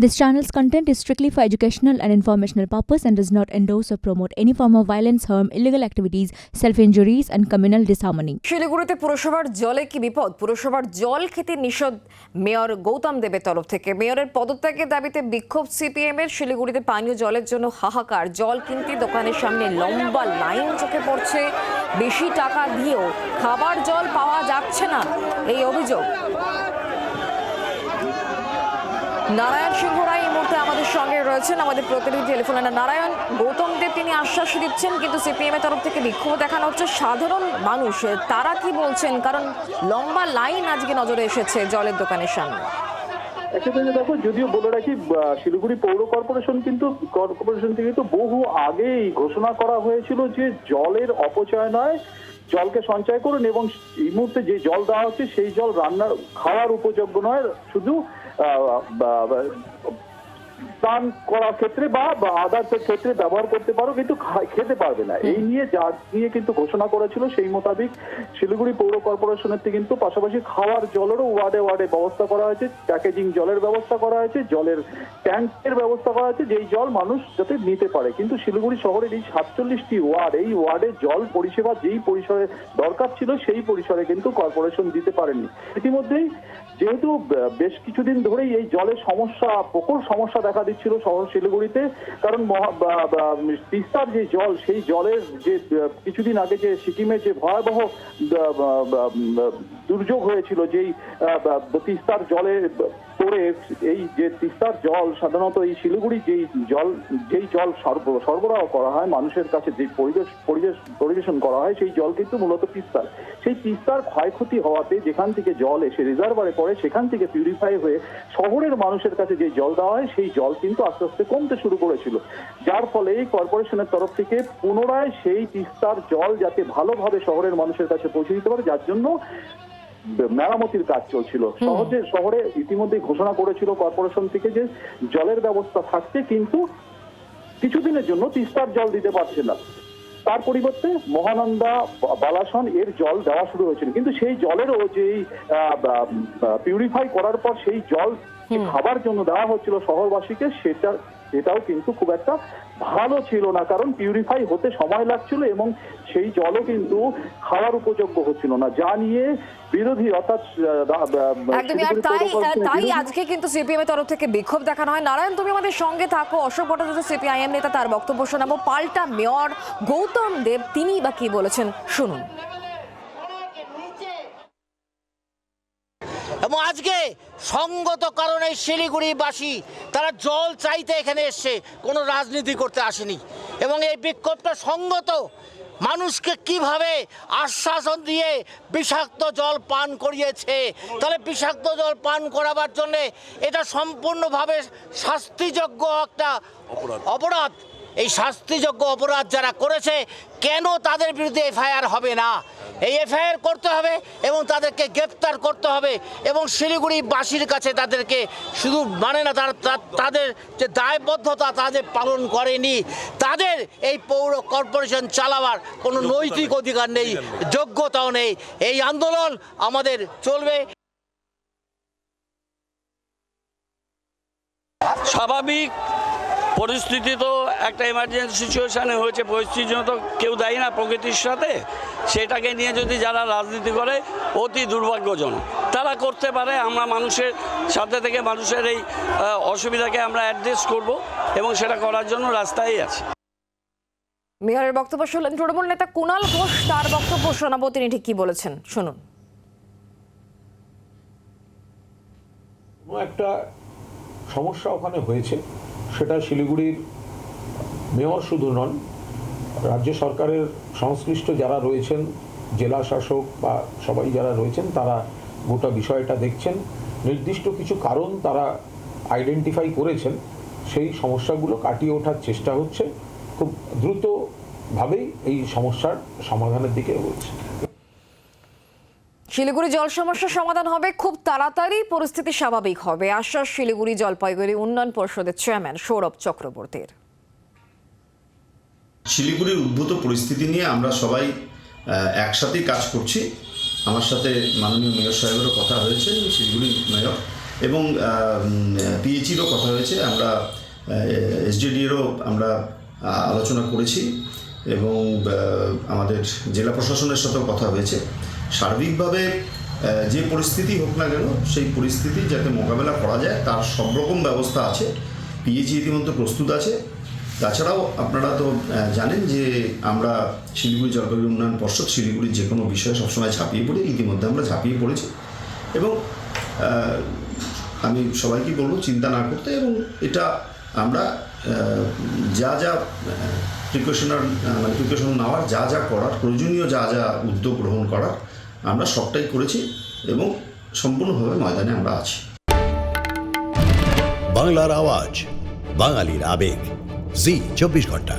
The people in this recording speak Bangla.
This channel's content is strictly for educational and informational purpose and does not endorse or promote any form of violence, harm, illegal activities, self-injuries and communal disharmony. শিলিগুড়িতে পুরসভার জলে কি বিপদ পুরসভার জল খেতে নিষেধ মেয়র গৌতম দেবের তরফ থেকে মেয়রের পদত্যাগের দাবিতে বিক্ষোভ সিপিএম এর শিলিগুড়িতে পানীয় জলের জন্য হাহাকার জল কিনতে দোকানের সামনে লম্বা লাইন চোখে পড়ছে বেশি টাকা দিয়েও খাবার জল পাওয়া যাচ্ছে না এই অভিযোগ নারায়ণ সিংহ রায় এই মুহূর্তে আমাদের সঙ্গে রয়েছেন, আমাদের প্রতিনিধি টেলিফোনে নারায়ণ গৌতম দেব তিনি আশ্বাস দিচ্ছেন, কিন্তু সিপিএম এর তরফ থেকে বিক্ষোভ দেখানো হচ্ছে। সাধারণ মানুষ, তারা কি বলছেন? কারণ লম্বা লাইন আজকে নজরে এসেছে জলের দোকানের সামনে। এক্ষেত্রে দেখো, যদিও বলে রাখি শিলিগুড়ি পৌর কর্পোরেশন কিন্তু, কর্পোরেশন থেকে কিন্তু বহু আগেই ঘোষণা করা হয়েছিল যে জলের অপচয় নয়, জলকে সঞ্চয় করুন এবং এই মুহূর্তে যে জল দেওয়া হচ্ছে, সেই জল রান্নার, খাওয়ার উপযোগ্য নয়। শুধু uh, uh, স্নান করার ক্ষেত্রে বা আদার্স ক্ষেত্রে ব্যবহার করতে পারো, কিন্তু খেতে পারবে না। এই নিয়ে যা নিয়ে কিন্তু ঘোষণা করেছিল সেই মোতাবেক শিলিগুড়ি পৌর কর্পোরেশনের কিন্তু পাশাপাশি খাওয়ার জলেরও ওয়ার্ডে ওয়ার্ডে ব্যবস্থা করা হয়েছে, প্যাকেজিং জলের ব্যবস্থা করা হয়েছে, জলের ট্যাঙ্কের ব্যবস্থা করা হয়েছে, যেই জল মানুষ যাতে নিতে পারে। কিন্তু শিলিগুড়ি শহরের এই সাতচল্লিশটি ওয়ার্ড, এই ওয়ার্ডে জল পরিষেবা যেই পরিসরে দরকার ছিল, সেই পরিসরে কিন্তু কর্পোরেশন দিতে পারেনি। ইতিমধ্যেই যেহেতু বেশ কিছুদিন ধরেই এই জলের সমস্যা প্রকট সমস্যা দেখা দিচ্ছিল শহর শিলিগুড়িতে। কারণ তিস্তার যে জল, সেই জলের যে কিছুদিন আগে যে সিকিমে যে ভয়াবহ দুর্যোগ হয়েছিল, যেই তিস্তার জলে পড়ে এই যে তিস্তার জল, সাধারণত এই শিলিগুড়ি যেই জল যেই জল সরব- সরবরাহ করা হয়, মানুষের কাছে যে পরিবেশ পরিবেশ, পরিবেশন করা হয়, সেই জল কিন্তু মূলত তিস্তার। সেই তিস্তার ক্ষয়ক্ষতি হওয়াতে যেখান থেকে জল এসে রিজার্ভারে পড়ে, সেখান থেকে পিউরিফাই হয়ে শহরের মানুষের কাছে যে জল দেওয়া হয়, সেই জল কিন্তু আস্তে আস্তে কমতে শুরু করেছিল। যার ফলে কর্পোরেশনের তরফ থেকে পুনরায় সেই তিস্তার জল যাতে ভালোভাবে শহরের মানুষের কাছে পৌঁছে দিতে পারে, যার জন্য মেরামতির কাজ চলছিল। সহজে শহরে ইতিমধ্যে ঘোষণা করেছিল কর্পোরেশন থেকে যে জলের ব্যবস্থা থাকছে কিন্তু কিছুদিনের জন্য তিস্তার জল দিতে পারছে না। তার পরিবর্তে মহানন্দা বালাসন এর জল দেওয়া শুরু হয়েছিল। কিন্তু সেই জলেরও যেই পিউরিফাই করার পর সেই জল খাবার জন্য দেওয়া হচ্ছিল শহরবাসীকে সেটা সেটাও কিন্তু খুব একটা ভালো ছিল না কারণ পিউরিফাই হতে সময় লাগছিল এবং সেই জলও কিন্তু খাওয়ার উপযোগ্য হচ্ছিল না। যা নিয়ে বিরোধী অর্থাৎ তাই তাই আজকে কিন্তু সিপিএম এর তরফ থেকে বিক্ষোভ দেখানো হয়। নারায়ণ তুমি আমাদের সঙ্গে থাকো। অশোক ভট্টাচার্য সিপিআইএম নেতা তার বক্তব্য শোনাবো। পাল্টা মেয়র গৌতম দেব তিনি বা কি বলেছেন? শুনুন। এবং আজকে সঙ্গত কারণে শিলিগুড়িবাসী তারা জল চাইতে এখানে এসছে কোনো রাজনীতি করতে আসেনি। এবং এই বিক্ষোভটা সঙ্গত মানুষকে কীভাবে আশ্বাসন দিয়ে বিষাক্ত জল পান করিয়েছে তাহলে বিষাক্ত জল পান করাবার জন্যে এটা সম্পূর্ণভাবে শাস্তিযোগ্য একটা অপরাধ। এই শাস্তিযোগ্য অপরাধ যারা করেছে কেন তাদের বিরুদ্ধে এফআইআর হবে না? এই এফআইআর করতে হবে এবং তাদেরকে গ্রেপ্তার করতে হবে এবং শিলিগুড়িবাসীর কাছে তাদেরকে শুধু মানে না তারা তাদের যে দায়বদ্ধতা তাদের পালন করেনি তাদের এই পৌর কর্পোরেশন চালাবার কোনো নৈতিক অধিকার নেই। যোগ্যতাও নেই। এই আন্দোলন আমাদের চলবে। স্বাভাবিক পরিস্থিতি তো একটা এমার্জেন্সি সিচুয়েশানে হয়েছে পরিস্থিতির জন্য তো কেউ দায়ী না প্রকৃতির সাথে। সেটাকে নিয়ে যদি যারা রাজনীতি করে অতি দুর্ভাগ্যজনক তারা করতে পারে আমরা মানুষের সাথে থেকে মানুষের এই অসুবিধাকে আমরা অ্যাডজাস্ট করব এবং সেটা করার জন্য রাস্তায় আছে। মেয়রের বক্তব্য শুনলেন তৃণমূল নেতা কুণাল ঘোষ। তার বক্তব্য শোনাবো তিনি ঠিক কি বলেছেন? শুনুন। একটা সমস্যা ওখানে হয়েছে। সেটা শিলিগুড়ির মেয়র শুধু নন, রাজ্য সরকারের সংশ্লিষ্ট যারা রয়েছেন, জেলা শাসক বা সবাই যারা রয়েছেন, তারা গোটা বিষয়টা দেখছেন। নির্দিষ্ট কিছু কারণ তারা আইডেন্টিফাই করেছেন, সেই সমস্যাগুলো কাটিয়ে ওঠার চেষ্টা হচ্ছে। খুব দ্রুতভাবেই এই সমস্যার সমাধানের দিকে এগোচ্ছে। শিলিগুড়ি জল সমস্যার সমাধান হবে, খুব তাড়াতাড়ি পরিস্থিতি স্বাভাবিক হবে। আশ্বাস শিলিগুড়ি জলপাইগুড়ি উন্নয়ন পরিষদের চেয়ারম্যান সৌরভ চক্রবর্তীর। শিলিগুড়ির উদ্ভূত পরিস্থিতি নিয়ে আমরা সবাই একসাথেই কাজ করছি। আমার সাথে মাননীয় মেয়র সাহেবেরও কথা হয়েছে শিলিগুড়ির মেয়র, এবং পিএইচিরও কথা হয়েছে। আমরা এসডিডিএরও আমরা আলোচনা করেছি, এবং আমাদের জেলা প্রশাসনের সাথেও কথা হয়েছে। সার্বিকভাবে যে পরিস্থিতি হোক না কেন, সেই পরিস্থিতি যাতে মোকাবেলা করা যায়, তার সব রকম ব্যবস্থা আছে। পিএইচি ইতিমধ্যে প্রস্তুত আছে। তাছাড়াও আপনারা তো জানেন যে আমরা শিলিগুড়ি জলপাইগুড়ি উন্নয়ন পর্ষদ শিলিগুড়ির যে কোনো বিষয়ে সবসময় ঝাঁপিয়ে পড়ি, ইতিমধ্যে আমরা ঝাঁপিয়ে পড়েছি। এবং আমি সবাইকে বলব, চিন্তা না করতে এবং এটা আমরা যা যা প্রিকশনার মানে প্রিকশন নেওয়ার, যা যা করার, প্রয়োজনীয় যা যা উদ্যোগ গ্রহণ করার আমরা সবটাই করেছি এবং সম্পূর্ণভাবে ময়দানে আমরা আছি। বাংলার আওয়াজ, বাঙালির আবেগ। জি, চব্বিশ ঘণ্টা।